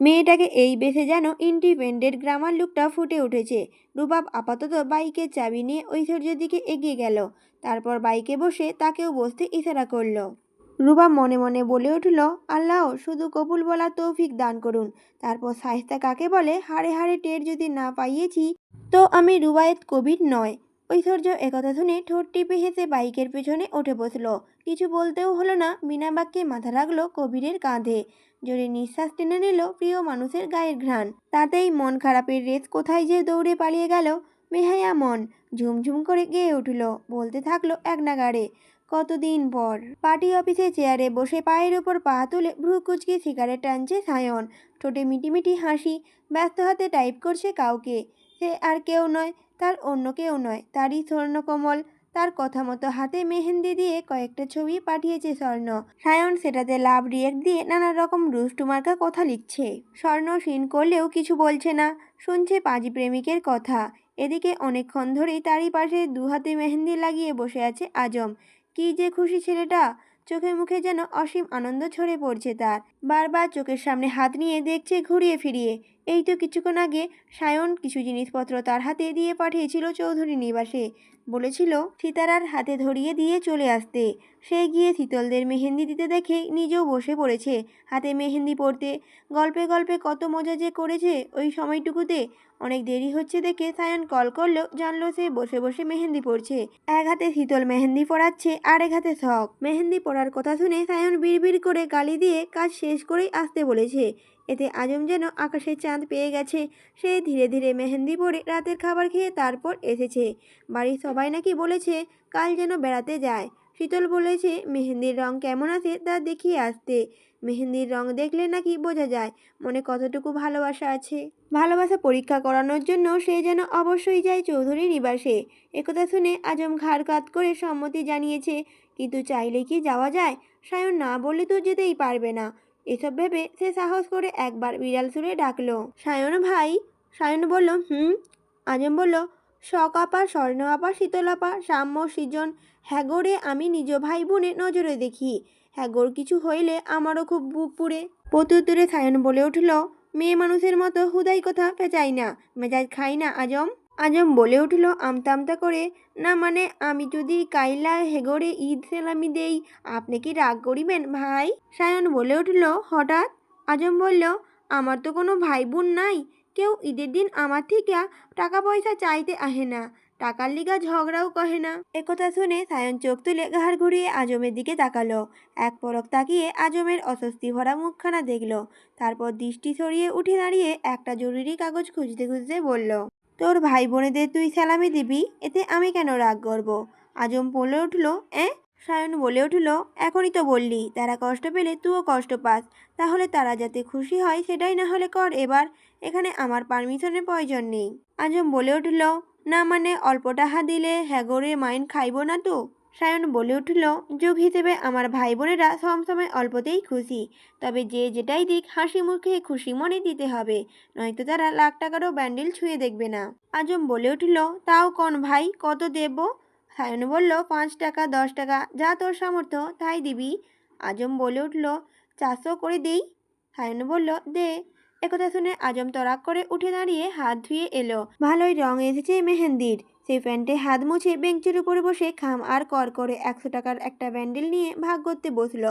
মেয়েটাকে এই বেসে যেন ইন্ডিপেন্ডেন্ট গ্রামার লুকটা ফুটে উঠেছে। রুবাব আপাতত বাইকের চাবি নিয়ে ঐশ্বর্যের দিকে এগিয়ে গেল। তারপর বাইকে বসে তাকেও বসতে ইশারা করল। রুবাব মনে মনে বলে উঠল, আল্লাহ, শুধু কবুল বলা তৌফিক দান করুন। তারপর সাহিস্তা কাকে বলে, হাড়ে হাড়ে টের যদি না পাইয়েছি, তো আমি রুবায়েত কবির নয়। ঐশ্বর্য একথা শুনে ঠোঁট টিপে হেসে বাইকের পেছনে উঠে বসল। কিছু বলতেও হলো না, বিনা বাক্যে মাথা রাখল কবিরের কাঁধে। জোরে নিঃশ্বাস টেনে নিল প্রিয় মানুষের গায়ের ঘ্রাণ। তাতেই মন খারাপের রেস কোথায় যে দৌড়ে পালিয়ে গেল মেহায়া মন ঝুমঝুম করে গেয়ে উঠল, বলতে থাকল এক নাগাড়ে। কতদিন পর? পার্টি অফিসে চেয়ারে বসে পায়ের ওপর পা তুলে ভ্রু কুচকে সিগারেট টানছে সায়ন। ঠোঁটে মিটিমিটি হাসি, ব্যস্ত হাতে টাইপ করছে কাউকে। সে আর কেউ নয়, তার অন্য কেউ নয়, তারই স্বর্ণকমল তার কথা মতো হাতে মেহেন্দি দিয়ে কয়েকটা ছবি পাঠিয়েছে স্বর্ণ। সায়ন সেটাতে লাভ রিয়েক্ট দিয়ে নানা রকম রুষ্টু মার্কা কথা লিখছে। স্বর্ণ সিন করলেও কিছু বলছে না, শুনছে পাঁজি প্রেমিকের কথা। এদিকে অনেকক্ষণ ধরেই তারই পাশে দু হাতে মেহেন্দি লাগিয়ে বসে আছে আজম। কি যে খুশি ছেলেটা, চোখে মুখে যেন অসীম আনন্দ ছড়ে পড়ছে তার। বারবার চোখের সামনে হাত নিয়ে দেখছে ঘুরিয়ে ফিরিয়ে। এই তো কিছুক্ষণ আগে সায়ন কিছু জিনিসপত্র তার হাতে দিয়ে পাঠিয়েছিল চৌধুরী নিবাসে। বলেছিল, সীতারার হাতে ধরিয়ে দিয়ে চলে আসতে। সে গিয়ে শীতলদের মেহেন্দি দিতে দেখে নিজেও বসে পড়েছে, হাতে মেহেন্দি পড়তে গল্পে গল্পে কত মজা যে করেছে ওই সময়টুকুতে। অনেক দেরি হচ্ছে দেখে সায়ন কল করলেও জানলো সে বসে বসে মেহেন্দি পড়ছে এক হাতে শীতল মেহেন্দি পড়াচ্ছে আর এক হাতে শখ। মেহেন্দি পড়ার কথা শুনে সায়ন বিড়বিড় করে গালি দিয়ে কাজ শেষ করেই আসতে বলেছে। এতে আজম যেন আকাশে চাঁদ পেয়ে গেছে। সে ধীরে ধীরে মেহেন্দি পরে রাতের খাবার খেয়ে তারপর এসেছে। বাড়ির সবাই নাকি বলেছে, কাল যেন বেড়াতে যায়। শীতল বলেছে, মেহেন্দির রং কেমন আছে তা দেখিয়ে আসতে। মেহেন্দির রং দেখলে নাকি বোঝা যায়, মনে কতটুকু ভালোবাসা আছে। ভালোবাসা পরীক্ষা করানোর জন্য সে যেন অবশ্যই যায় চৌধুরী নিবাসে। একথা শুনে আজম ঘাড় কাত করে সম্মতি জানিয়েছে, কিন্তু চাইলে কি যাওয়া যায়? সায়ন না বললে তো যেতেই পারবে না। এসব ভেবে সে সাহস করে একবার বিড়াল সুরে ডাকলো। সায়ন ভাই? সায়ন বলল, হুম? আজম বলল শখ আপা, স্বর্ণ আপা, শীতল আপা সাম্য সৃজন, হ্যাগোরে আমি নিজ ভাই বোনে নজরে দেখি। হ্যাগোর কিছু হইলে আমারও খুব বুক পুড়ে। প্রত্যুত্তরে সায়ন বলে উঠল, মেয়ে মানুষের মতো হুদাই কথা পেঁচাই না, মেজাজ খাই না, আজম। আজম বলে উঠল, আমতা আমতা করে? না মানে আমি যদি কাইলা হেগরে ঈদ সেলামি দেই, আপনি কি রাগ করিবেন ভাই? সায়ন বলে উঠল, হঠাৎ? আজম বলল, আমার তো কোনো ভাই বোন নাই। কেউ ঈদের দিন আমার থেকে টাকা পয়সা চাইতে আহে না। টাকার লিগা ঝগড়াও কহে না। একথা শুনে সায়ন চোখ তুলে ঘাড় ঘুরিয়ে আজমের দিকে তাকালো। এক পলক তাকিয়ে আজমের অস্বস্তি ভরা মুখখানা দেখল। তারপর দৃষ্টি সরিয়ে উঠে দাঁড়িয়ে একটা জরুরি কাগজ খুঁজতে খুঁজতে বলল তোর ভাই বোনেদের তুই সালামি দিবি? এতে আমি কেন রাগ করব? আজম বলে উঠল এ সায়ন বলে উঠল, এখনই তো বললি, তারা কষ্ট পেলে তুইও কষ্ট পাস। তাহলে তারা যাতে খুশি হয় সেটাই না হলে কর এবার। এখানে আমার পারমিশনের প্রয়োজন নেই। আজম বলে উঠল, না মানে অল্পটা হা দিলে হ্যাগরের মাইন খাইব না তো? সায়ন বলে উঠল, যুগ হিসেবে আমার ভাই বোনেরা সবসময় অল্পতেই খুশি। তবে যে যেটাই দিক, হাসি মুখে খুশি মনে দিতে হবে। নয়তো তারা লাখ টাকারও ব্যান্ডেল ছুঁয়ে দেখবে না। আজম বলে উঠল, তাও কোন ভাই? কত দেব? সায়ন বলল, পাঁচ টাকা, দশ টাকা, যা তোর সামর্থ্য, তাই দিবি। আজম বলে উঠল, চারশো করে দেই? সায়ন বলল, দে। একথা শুনে আজম তরাক করে উঠে দাঁড়িয়ে হাত ধুয়ে এলো। ভালোই রং এসেছে মেহেন্দির। সেই প্যান্টে হাত মুছে বেঞ্চের উপরে বসে খাম আর কর করে একশো টাকার একটা ব্যান্ডেল নিয়ে ভাগ করতে বসল।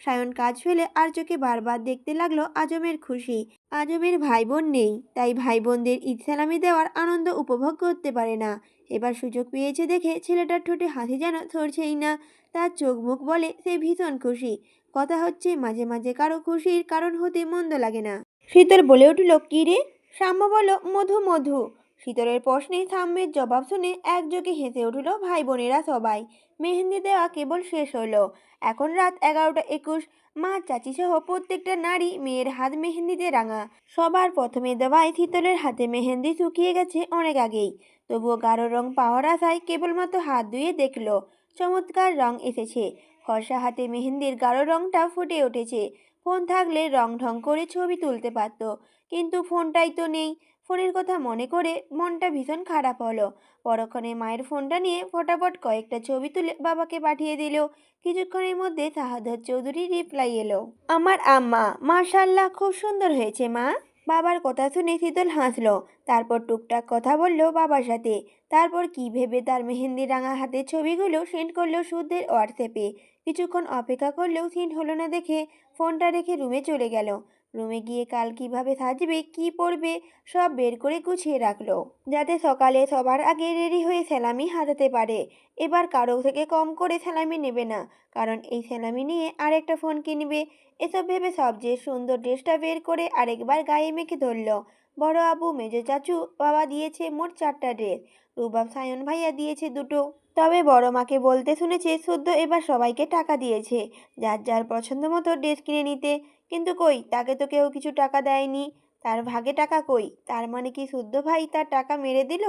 সায়ন কাজ ফেলে আর চোখে বারবার দেখতে লাগল আজমের খুশি। আজমের ভাই বোন নেই, তাই ভাই বোনদের ঈদ সালামি দেওয়ার আনন্দ উপভোগ করতে পারে না। এবার সুযোগ পেয়েছে দেখে ছেলেটার ঠোঁটে হাসি যেন ধরছেই না। তার চোখ মুখ বলে সে ভীষণ খুশি। কথা হচ্ছে, মাঝে মাঝে কারও খুশির কারণ হতে মন্দ লাগে না। শীতল বলে উঠল, কি রে? সাম্য বলো মধু মধু। শীতলের প্রশ্নে সাম্যের জবাব শুনে একযোগে হেসে উঠল ভাই বোনেরা সবাই। মেহেন্দি দেওয়া কেবল শেষ হলো। এখন রাত এগারোটা একুশ। মা, চাচি সহ প্রত্যেকটা নারী মেয়ের হাত মেহেন্দিতে রাঙা। সবার প্রথমে দেওয়ায় শীতলের হাতে মেহেন্দি শুকিয়ে গেছে অনেক আগেই। তবুও গাঢ় রং পাওয়ার আশায় কেবলমাত্র হাত ধুয়ে দেখল, চমৎকার রং এসেছে। ফর্সা হাতে মেহেন্দির গাঢ় রংটা ফুটে উঠেছে। ফোন থাকলে রং ঢং করে ছবি তুলতে পারতো। কিন্তু ফোনটাই তো নেই। ফোনের কথা মনে করে মনটা ভীষণ খারাপ হলো। পরক্ষণে মায়ের ফোনটা নিয়ে ফটাফট কয়েকটা ছবি তুলে বাবাকে পাঠিয়ে দিল। কিছুক্ষণের মধ্যে শাহাদত চৌধুরী রিপ্লাই এলো। আমার আম্মা মাশাল্লাহ খুব সুন্দর হয়েছে মা। বাবার কথা শুনে শীতল হাসলো। তারপর টুকটাক কথা বলল বাবার সাথে। তারপর কি ভেবে তার মেহেন্দি রাঙা হাতের ছবিগুলো সেন্ড করল সুদের হোয়াটসঅ্যাপে। কিছুক্ষণ অপেক্ষা করলেও সেন্ড হলো না দেখে ফোনটা রেখে রুমে চলে গেল। রুমে গিয়ে কাল কীভাবে সাজবে, কি পরবে, সব বের করে গুছিয়ে রাখল। যাতে সকালে সবার আগে রেডি হয়ে স্যালামি হাতাতে পারে। এবার কারও থেকে কম করে স্যালামি নেবে না, কারণ এই স্যালামি নিয়ে আরেকটা ফোন কিনবে। এসব ভেবে সবচেয়ে সুন্দর ড্রেসটা বের করে আরেকবার গায়ে মেখে ধরলো। বড় আবু, মেজো চাচু, বাবা দিয়েছে মোট চারটা ড্রেস। রুবাব, সায়ন ভাইয়া দিয়েছে দুটো। তবে বড় মাকে বলতে শুনেছে সদ্য এবার সবাইকে টাকা দিয়েছে। যার যার পছন্দ মতো ড্রেস কিনে নিতে। কিন্তু কই? তাকে তো কেউ কিছু টাকা দেয়নি। তার ভাগে টাকা কই? তার মানে কি শুদ্ধ ভাই তার টাকা মেরে দিল?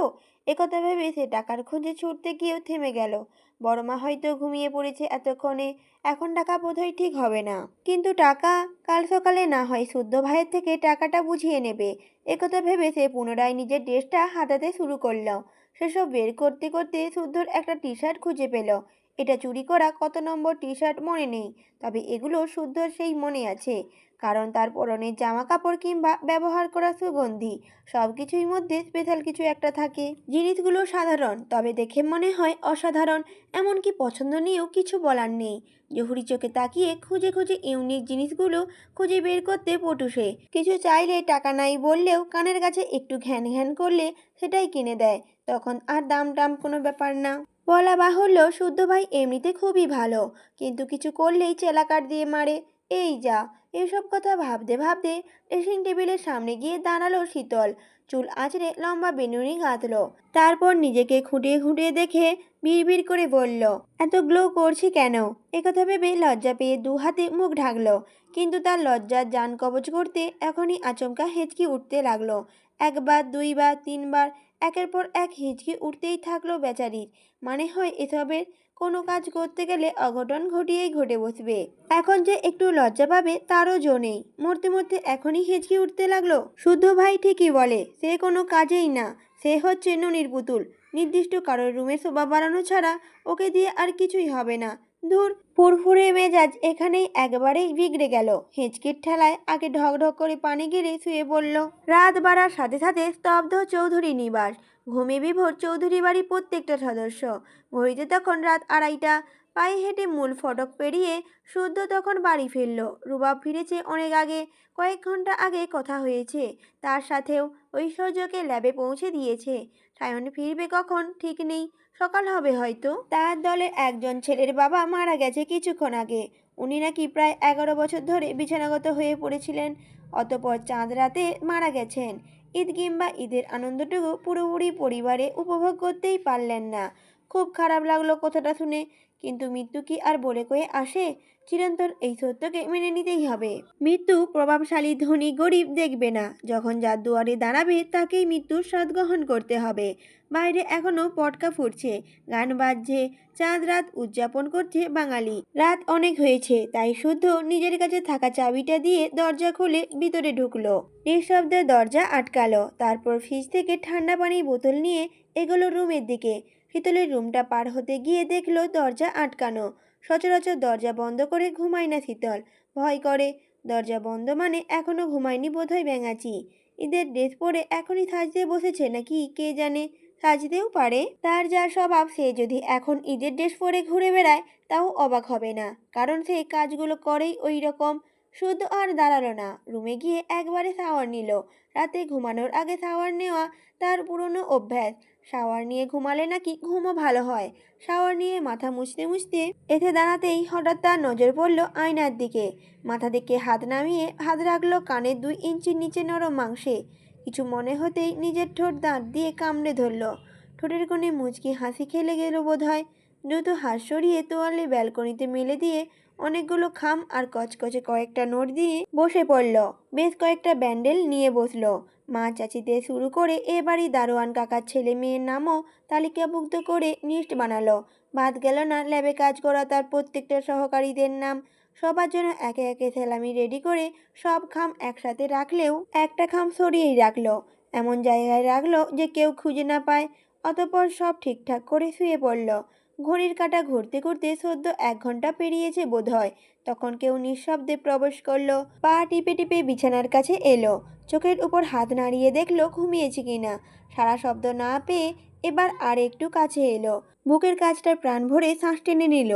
একথা ভেবে সে টাকার খোঁজে ছুটতে গিয়েও থেমে গেল। বড় মা হয়তো ঘুমিয়ে পড়েছে এতক্ষণে। এখন টাকা বোধহয় ঠিক হবে না। কিন্তু টাকা কাল সকালে না হয় শুদ্ধ ভাইয়ের থেকে টাকাটা বুঝিয়ে নেবে। একথা ভেবে সে পুনরায় নিজের ড্রেসটা হাতাতে শুরু করল। সেসব বের করতে করতে শুদ্ধর একটা টি শার্ট খুঁজে পেল। এটা চুরি করা কত নম্বর টি শার্ট মনে নেই। তবে এগুলো শুদ্ধ সেই মনে আছে। কারণ তার পরনের জামা কাপড় কিংবা ব্যবহার করা সুগন্ধি সব কিছুর মধ্যে স্পেশাল কিছু একটা থাকে। জিনিসগুলো সাধারণ, তবে দেখে মনে হয় অসাধারণ, এমনকি পছন্দ নিয়েও কিছু বলার নেই। জহুরি চোখে তাকিয়ে খুঁজে খুঁজে ইউনিক জিনিসগুলো খুঁজে বের করতে পটুসে কিছু চাইলে টাকা নাই বললেও কানের কাছে একটু ঘ্যান ঘ্যান করলে সেটাই কিনে দেয়। তখন আর দাম টাম কোনো ব্যাপার না। বলা বাহুল্য শুদ্ধ ভাই এমনিতে খুবই ভালো, কিন্তু কিছু করলেই চেলাকাট দিয়ে মারে। এই যা, এসব কথা ভাবতে ভাবতে ড্রেসিং টেবিলের সামনে গিয়ে দাঁড়াল শীতল। চুল আঁচড়ে লম্বা বেনুনি গাঁথলো। তারপর নিজেকে খুঁটিয়ে খুঁটিয়ে দেখে বিড়বিড় করে বলল, এত গ্লো করছি কেন? একথা ভেবে লজ্জা পেয়ে দু হাতে মুখ ঢাকলো, কিন্তু তার লজ্জার যান কবচ করতে এখনই আচমকা হেঁচকি উঠতে লাগল। একবার, দুইবার, তিনবার একের পর এক হিচকি উঠতেই থাকল বেচারির। মানে হয় এসবের কোনো কাজ করতে গেলে অঘটন ঘটিয়েই ঘটে বসবে। এখন যে একটু লজ্জা পাবে তারও জো নেই। মরতে মরতে এখনই হেঁচকি উঠতে লাগল। শুদ্ধ ভাই ঠিকই বলে, সে কোনো কাজেই না, সে হচ্ছে ননির পুতুল। নির্দিষ্ট কারোর রুমে শোভা বাড়ানো ছাড়া ওকে দিয়ে আর কিছুই হবে না। ধুর, ফুরফুরে মেজাজ, এখানেই একবারেই বিগড়ে গেল। হেঁচকির ঠেলায় আগে ঢক ঢক করে পানি গিরে শুয়ে পড়ল। রাত বাড়ার সাথে সাথে স্তব্ধ চৌধুরী নিবাস। ঘুমে বিভোর চৌধুরী বাড়ির প্রত্যেকটা সদস্য। ঘড়িতে তখন রাত আড়াইটা। পায়ে হেঁটে মূল ফটক পেরিয়ে শুদ্ধ তখন বাড়ি ফিরল। রুবাব ফিরেছে অনেক আগে, কয়েক ঘণ্টা আগে কথা হয়েছে। তার সাথেও ঐশ্বর্যকে ল্যাবে পৌঁছে দিয়েছে। সায়ন ফিরবে কখন? ঠিক নেই। সকাল হবে হয়তো। তার দলে একজন ছেলের বাবা মারা গেছে কিছুক্ষণ আগে। উনি নাকি প্রায় এগারো বছর ধরে বিছানাগত হয়ে পড়েছিলেন। অতপর চাঁদ রাতে মারা গেছেন। ঈদ কিংবা ঈদের আনন্দটুকু পুরোপুরি পরিবারে উপভোগ করতেই পারলেন না। খুব খারাপ লাগল কথাটা শুনে। কিন্তু মৃত্যু কি আর বলে কয়ে আসে? চিরন্তন এই সত্যকে মেনে নিতেই হবে। মৃত্যু প্রভাবশালী, ধনী, গরিব দেখবে না। যখন যার দুয়ারে দাঁড়াবে, তাকেই মৃত্যুর স্বাদ গ্রহণ করতে হবে। বাইরে এখনও পটকা ফুটছে। গান বাজছে, চাঁদ রাত উদযাপন করছে বাঙালি। রাত অনেক হয়েছে, তাই শুদ্ধ নিজের কাছে থাকা চাবিটা দিয়ে দরজা খুলে ভিতরে ঢুকলো। নিঃশব্দে দরজা আটকালো। তারপর ফ্রিজ থেকে ঠান্ডা পানির বোতল নিয়ে এগোলো রুমের দিকে। শীতলের রুমটা পার হতে গিয়ে দেখল দরজা আটকানো। সচরাচর দরজা বন্ধ করে ঘুমায় না শীতল। ভয় করে। দরজা বন্ধ মানে এখনও ঘুমায়নি বোধহয় ব্যাঙাচি। ঈদের ড্রেস পরে এখনই সাজতে বসেছে নাকি কে জানে? সাজতেও পারে। তার যা স্বভাব, সে যদি এখন ঈদের ড্রেস পরে ঘুরে বেড়ায়, তাও অবাক হবে না। কারণ সে কাজগুলো করেই ওই রকম। শুদ্ধ আর দাঁড়াল না। রুমে গিয়ে একবারে শাওয়ার নিল। রাতে ঘুমানোর আগে শাওয়ার নেওয়া তার পুরনো অভ্যাস। শাওয়ার নিয়ে ঘুমালে নাকি ঘুমও ভালো হয়। শাওয়ার নিয়ে মাথা মুছতে মুছতে এতে দাঁড়াতেই হঠাৎ তার নজর পড়ল আয়নার দিকে। মাথা থেকে হাত নামিয়ে হাত রাখল কানের দুই ইঞ্চির নিচে নরম মাংসে। কিছু মনে হতেই নিজের ঠোঁট দাঁত দিয়ে কামড়ে ধরল। ঠোঁটের কোণে মুচকি হাসি খেলে গেল বোধ হয় দ্রুত হাত সরিয়ে তোয়ালে ব্যালকনিতে মেলে দিয়ে অনেকগুলো খাম আর কচকচে কয়েকটা নোট দিয়ে বসে পড়ল। বেশ কয়েকটা ব্যান্ডেল নিয়ে বসল। মা চাচিতে শুরু করে এ বাড়ি দারোয়ান কাকার ছেলে মেয়ের নামও তালিকাভুক্ত করে লিস্ট বানালো। বাদ গেল না ল্যাবে কাজ করা তার প্রত্যেকটা সহকারীদের নাম। সবার জন্য একে একে সেলামি রেডি করে সব খাম একসাথে রাখলেও একটা খাম সরিয়েই রাখল। এমন জায়গায় রাখল যে কেউ খুঁজে না পায়, অতপর সব ঠিকঠাক করে শুয়ে পড়ল। ঘড়ির কাটা ঘুরতে ঘুরতে সদ্য এক ঘণ্টা পেরিয়েছে বোধ হয় তখন কেউ নিঃশব্দে প্রবেশ করল, পা টিপে টিপে বিছানার কাছে এলো। চোখের উপর হাত নাড়িয়ে দেখল ঘুমিয়েছে কিনা। সারা শব্দ না পেয়ে এবার আর একটু কাছে এলো। বুকের কাজটা প্রাণ ভরে শ্বাস টেনে নিল।